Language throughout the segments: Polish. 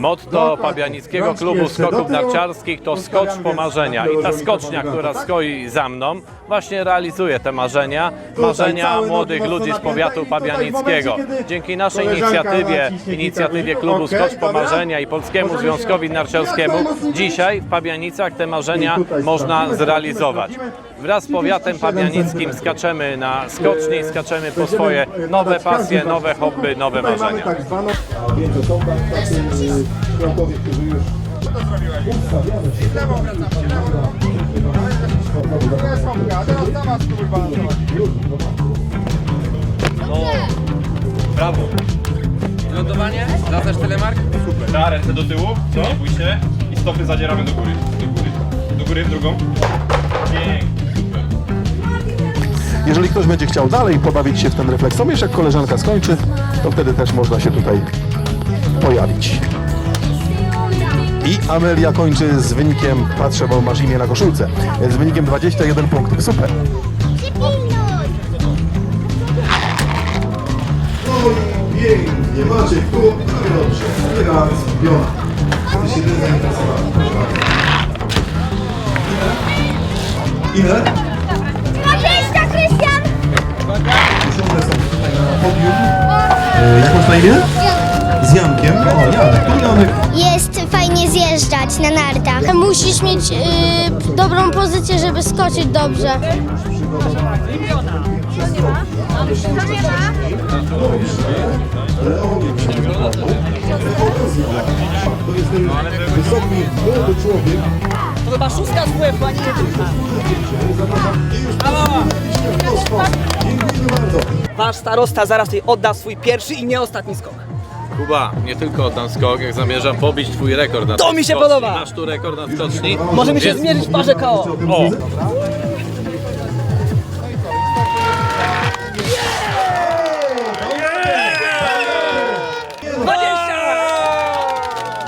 Motto Pabianickiego Klubu Skoków Narciarskich to skocz po marzenia. I ta skocznia, która stoi za mną, właśnie realizuje te marzenia, marzenia młodych ludzi z powiatu pabianickiego. Dzięki naszej inicjatywie, inicjatywie Klubu Skocz po marzenia i Polskiemu Związkowi Narciarskiemu, dzisiaj w Pabianicach te marzenia można zrealizować. Wraz z powiatem pabianickim skaczemy na skoczni, skaczemy po swoje nowe pasje, nowe hobby, nowe marzenia. tak zwaną... Tak tacy członkowie, którzy już... Brawo. Lądowanie? Wracasz telemark? Da, ręce do tyłu, co? Nie bój się. I stopy zadzieramy do góry. Do góry. Do góry, w drugą. Pięknie. Jeżeli ktoś będzie chciał dalej pobawić się w ten refleksomiesz, jak koleżanka skończy, to wtedy też można się tutaj pojawić. I Amelia kończy z wynikiem, patrzę, bo masz imię na koszulce, z wynikiem 21 punktów. Super. No pięknie, Maciek, tu prawie dobrze. Elegancko, Biona. Ty się zainteresowała. Ile? Na imię? Z Jankiem. O, Janek, tu Janek. Jest fajnie zjeżdżać na nartach. Musisz mieć y, dobrą pozycję, żeby skoczyć dobrze. To jest ten wysoki, młody człowiek. To chyba szóstka z WF, a nie jedynka. Wasz starosta zaraz tutaj odda swój pierwszy i nie ostatni skok. Kuba, nie tylko oddam skok, jak zamierzam pobić twój rekord na To mi się skoczni. podoba. Masz tu rekord na skoczni. Możemy się Więc- zmierzyć w parze KO. O,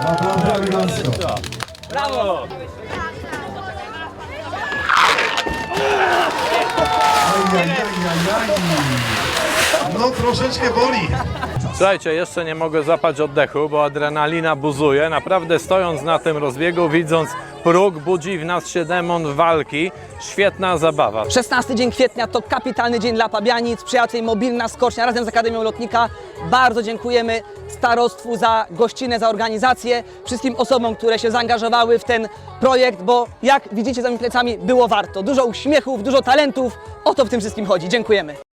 Naprawdę elegancko. Brawo! Ajajajajaj. No troszeczkę boli. Słuchajcie, jeszcze nie mogę zapać oddechu, bo adrenalina buzuje. Naprawdę stojąc na tym rozbiegu, widząc próg, budzi w nas się demon walki. Świetna zabawa. 16 dzień kwietnia to kapitalny dzień dla Pabianic. Sprzyja tutaj mobilna skocznia razem z Akademią Lotnika. Bardzo dziękujemy starostwu za gościnę, za organizację, wszystkim osobom, które się zaangażowały w ten projekt, bo jak widzicie za moimi plecami, było warto. Dużo uśmiechów, dużo talentów. O to w tym wszystkim chodzi. Dziękujemy.